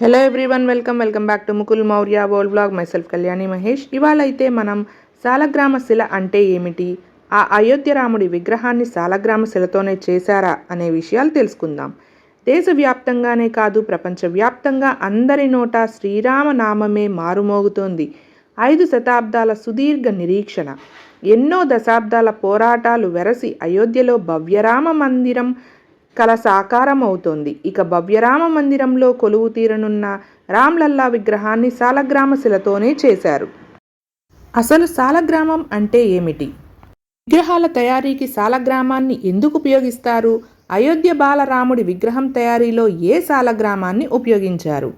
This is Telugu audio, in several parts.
Hello everyone welcome welcome back to Mukul Maurya world blog myself Kalyani Mahesh ఇవాళ అయితే మనం సాలగ్రామ శిల అంటే ఏమిటి? ఆ అయోధ్య రాముడి విగ్రహాన్ని సాలగ్రామ శిలతోనే చేశారా అనే విషయాలు తెలుసుకుందాం. దేశవ్యాప్తంగానే కాదు ప్రపంచవ్యాప్తంగా అందరి నోట శ్రీరామ నామమే మారుమోగుతోంది. ఐదు శతాబ్దాల సుదీర్ఘ నిరీక్షణ. ఎన్నో దశాబ్దాల పోరాటాలు వెరసి అయోధ్యలో భవ్యరామ మందిరం కల సాకారమవుతోంది. ఇక భవ్యరామ మందిరంలో కొలువు తీరనున్న రామ్లల్లా విగ్రహాన్ని సాలగ్రామ శిలతోనే చేశారు. అసలు సాలగ్రామం అంటే ఏమిటి? విగ్రహాల తయారీకి సాలగ్రామాన్ని ఎందుకు ఉపయోగిస్తారు? అయోధ్య బాలరాముడి విగ్రహం తయారీలో ఏ సాలగ్రామాన్ని ఉపయోగించారు?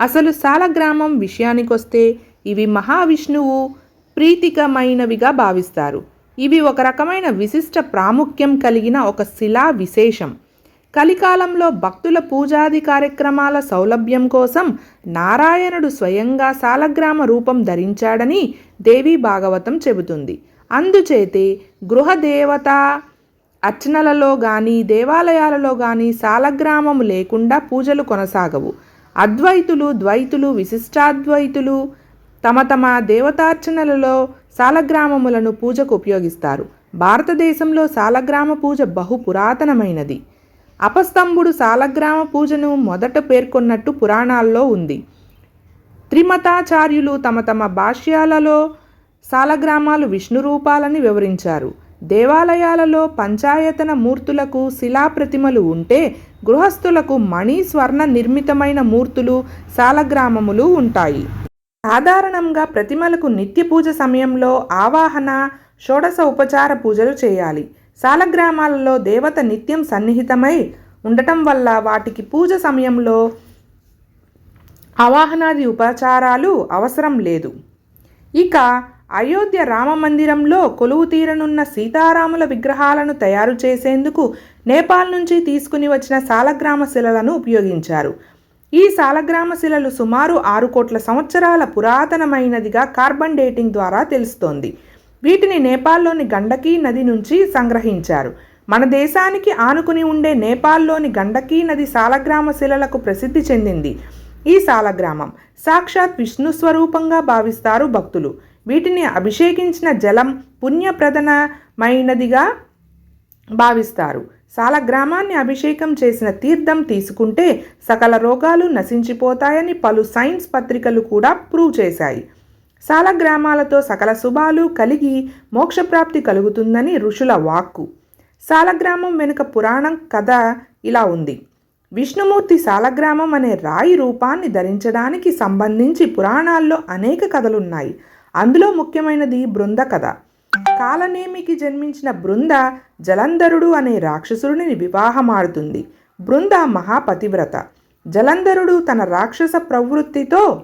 అసలు సాలగ్రామం విషయానికొస్తే ఇవి మహావిష్ణువు ప్రీతికమైనవిగా భావిస్తారు. ఇవి ఒక రకమైన విశిష్ట ప్రాముఖ్యం కలిగిన ఒక శిలా విశేషం. కలికాలంలో భక్తుల పూజాది కార్యక్రమాల సౌలభ్యం కోసం నారాయణుడు స్వయంగా సాలగ్రామ రూపం ధరించాడని దేవి భాగవతం చెబుతుంది. అందుచేతే గృహదేవత అర్చనలలో కానీ దేవాలయాలలో కానీ సాలగ్రామము లేకుండా పూజలు కొనసాగవు. అద్వైతులు ద్వైతులు విశిష్టాద్వైతులు తమ తమ దేవతార్చనలలో సాలగ్రామములను పూజకు ఉపయోగిస్తారు. భారతదేశంలో సాలగ్రామ పూజ బహు పురాతనమైనది. అపస్తంభుడు సాలగ్రామ పూజను మొదట పేర్కొన్నట్టు పురాణాల్లో ఉంది. త్రిమతాచార్యులు తమ తమ భాష్యాలలో సాలగ్రామాలు విష్ణు రూపాలని వివరించారు. దేవాలయాలలో పంచాయతన మూర్తులకు శిలాప్రతిమలు ఉంటే గృహస్థులకు మణి స్వర్ణ నిర్మితమైన మూర్తులు సాలగ్రామములు ఉంటాయి. సాధారణంగా ప్రతిమలకు నిత్య పూజ సమయంలో ఆవాహన షోడశ ఉపచార పూజలు చేయాలి. సాలగ్రామాలలో దేవత నిత్యం సన్నిహితమై ఉండటం వల్ల వాటికి పూజ సమయంలో అవాహనాది ఉపచారాలు అవసరం లేదు. ఇక అయోధ్య రామ మందిరంలో కొలువు తీరనున్న సీతారాముల విగ్రహాలను తయారు చేసేందుకు నేపాల్ నుంచి తీసుకుని వచ్చిన సాలగ్రామ శిలలను ఉపయోగించారు. ఈ సాలగ్రామ శిలలు సుమారు ఆరు కోట్ల సంవత్సరాల పురాతనమైనదిగా కార్బన్ డేటింగ్ ద్వారా తెలుస్తోంది. వీటిని నేపాల్లోని గండకీ నది నుంచి సంగ్రహించారు. మన దేశానికి ఆనుకుని ఉండే నేపాల్లోని గండకీ నది సాలగ్రామ శిలలకు ప్రసిద్ధి చెందింది. ఈ సాలగ్రామం సాక్షాత్ విష్ణు స్వరూపంగా భావిస్తారు భక్తులు. వీటిని అభిషేకించిన జలం పుణ్యప్రదనమైనదిగా భావిస్తారు. సాలగ్రామాన్ని అభిషేకం చేసిన తీర్థం తీసుకుంటే సకల రోగాలు నశించిపోతాయని పలు సైన్స్ పత్రికలు కూడా ప్రూవ్ చేశాయి. సాలగ్రామాలతో సకల శుభాలు కలిగి మోక్షప్రాప్తి కలుగుతుందని ఋషుల వాక్కు. సాలగ్రామం వెనుక పురాణం కథ ఇలా ఉంది. విష్ణుమూర్తి సాలగ్రామం అనే రాయి రూపాన్ని ధరించడానికి సంబంధించి పురాణాల్లో అనేక కథలున్నాయి. అందులో ముఖ్యమైనది బృంద కథ. కాలనేమికి జన్మించిన బృంద జలంధరుడు అనే రాక్షసుడిని వివాహమాడుతుంది. బృంద మహాపతివ్రత. జలంధరుడు తన రాక్షస ప్రవృత్తితో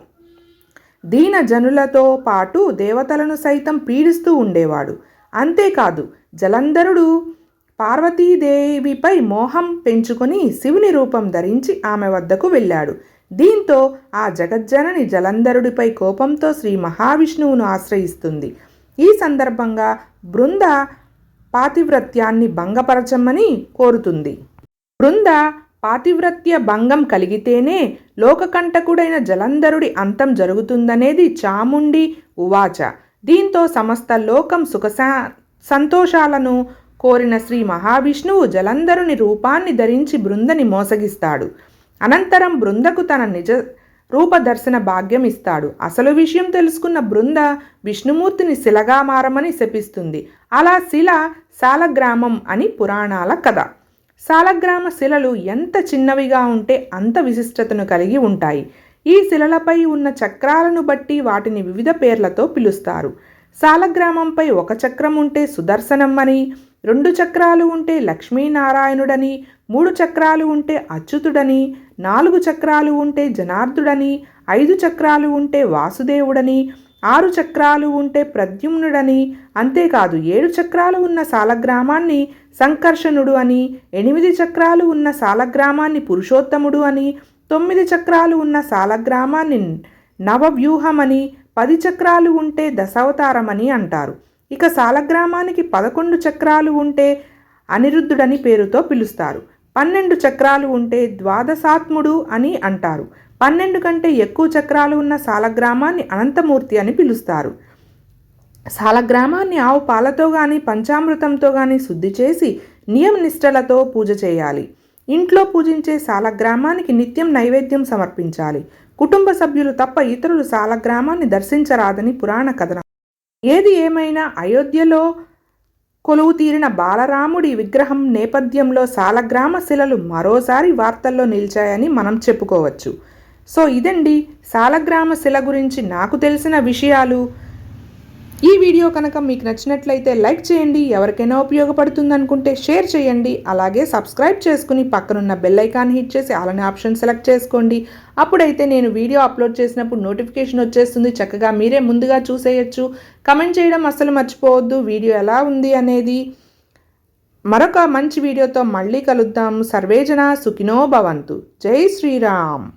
దీన జనులతో పాటు దేవతలను సైతం పీడిస్తూ ఉండేవాడు. అంతేకాదు జలంధరుడు పార్వతీదేవిపై మోహం పెంచుకొని శివుని రూపం ధరించి ఆమె వద్దకు వెళ్ళాడు. దీంతో ఆ జగజ్జనని జలంధరుడిపై కోపంతో శ్రీ మహావిష్ణువును ఆశ్రయిస్తుంది. ఈ సందర్భంగా బృంద పాతివ్రత్యాన్ని భంగపరచమని కోరుతుంది. బృంద పాతివ్రత్య భంగం కలిగితేనే లోకకంటకుడైన జలంధరుడి అంతం జరుగుతుందనేది చాముండి ఉవాచ. దీంతో సమస్త లోకం సుఖ సంతోషాలను కోరిన శ్రీ మహావిష్ణువు జలంధరుని రూపాన్ని ధరించి బృందని మోసగిస్తాడు. అనంతరం బృందకు తన నిజ రూపదర్శన భాగ్యం ఇస్తాడు. అసలు విషయం తెలుసుకున్న బృంద విష్ణుమూర్తిని శిలగా మారమని శపిస్తుంది. అలా శిల శాలగ్రామం అని పురాణాల కథ. సాలగ్రామ శిలలు ఎంత చిన్నవిగా ఉంటే అంత విశిష్టతను కలిగి ఉంటాయి. ఈ శిలలపై ఉన్న చక్రాలను బట్టి వాటిని వివిధ పేర్లతో పిలుస్తారు. సాలగ్రామంపై ఒక చక్రం ఉంటే సుదర్శనం అని రెండు చక్రాలు ఉంటే లక్ష్మీనారాయణుడని మూడు చక్రాలు ఉంటే అచ్యుతుడని నాలుగు చక్రాలు ఉంటే జనార్దుడని ఐదు చక్రాలు ఉంటే వాసుదేవుడని ఆరు చక్రాలు ఉంటే ప్రద్యుమ్నుడని అంతేకాదు ఏడు చక్రాలు ఉన్న సాలగ్రామాన్ని సంకర్షణుడు అని ఎనిమిది చక్రాలు ఉన్న సాలగ్రామాన్ని పురుషోత్తముడు అని తొమ్మిది చక్రాలు ఉన్న సాలగ్రామాన్ని నవవ్యూహమని పది చక్రాలు ఉంటే దశావతారమని అంటారు. ఇక సాలగ్రామానికి పదకొండు చక్రాలు ఉంటే అనిరుద్ధుడని పేరుతో పిలుస్తారు. పన్నెండు చక్రాలు ఉంటే ద్వాదశాత్ముడు అని అంటారు. పన్నెండు కంటే ఎక్కువ చక్రాలు ఉన్న సాలగ్రామాన్ని అనంతమూర్తి అని పిలుస్తారు. సాలగ్రామాన్ని ఆవు పాలతో కానీ పంచామృతంతో కానీ శుద్ధి చేసి నియమ నిష్టలతో పూజ చేయాలి. ఇంట్లో పూజించే సాలగ్రామానికి నిత్యం నైవేద్యం సమర్పించాలి. కుటుంబ సభ్యులు తప్ప ఇతరులు సాలగ్రామాన్ని దర్శించరాదని పురాణ కథనం. ఏది ఏమైనా అయోధ్యలో కొలువు తీరిన బాలరాముడి విగ్రహం నేపథ్యంలో సాలగ్రామ శిలలు మరోసారి వార్తల్లో నిలిచాయని మనం చెప్పుకోవచ్చు. సో ఇదండి సాలగ్రామ శిల గురించి నాకు తెలిసిన విషయాలు. ఈ వీడియో కనుక మీకు నచ్చినట్లయితే లైక్ చేయండి ఎవరికైనా ఉపయోగపడుతుంది అనుకుంటే షేర్ చేయండి అలాగే సబ్స్క్రైబ్ చేసుకుని పక్కనున్న బెల్ ఐకాన్ హిట్ చేసి అలానే ఆప్షన్ సెలెక్ట్ చేసుకోండి. అప్పుడైతే నేను వీడియో అప్లోడ్ చేసినప్పుడు నోటిఫికేషన్ వచ్చేస్తుంది చక్కగా మీరే ముందుగా చూసేయచ్చు. కమెంట్ చేయడం అస్సలు మర్చిపోవద్దు వీడియో ఎలా ఉంది అనేది. మరొక మంచి వీడియోతో మళ్ళీ కలుద్దాం. సర్వేజన సుఖినో భవంతు. జై శ్రీరామ్.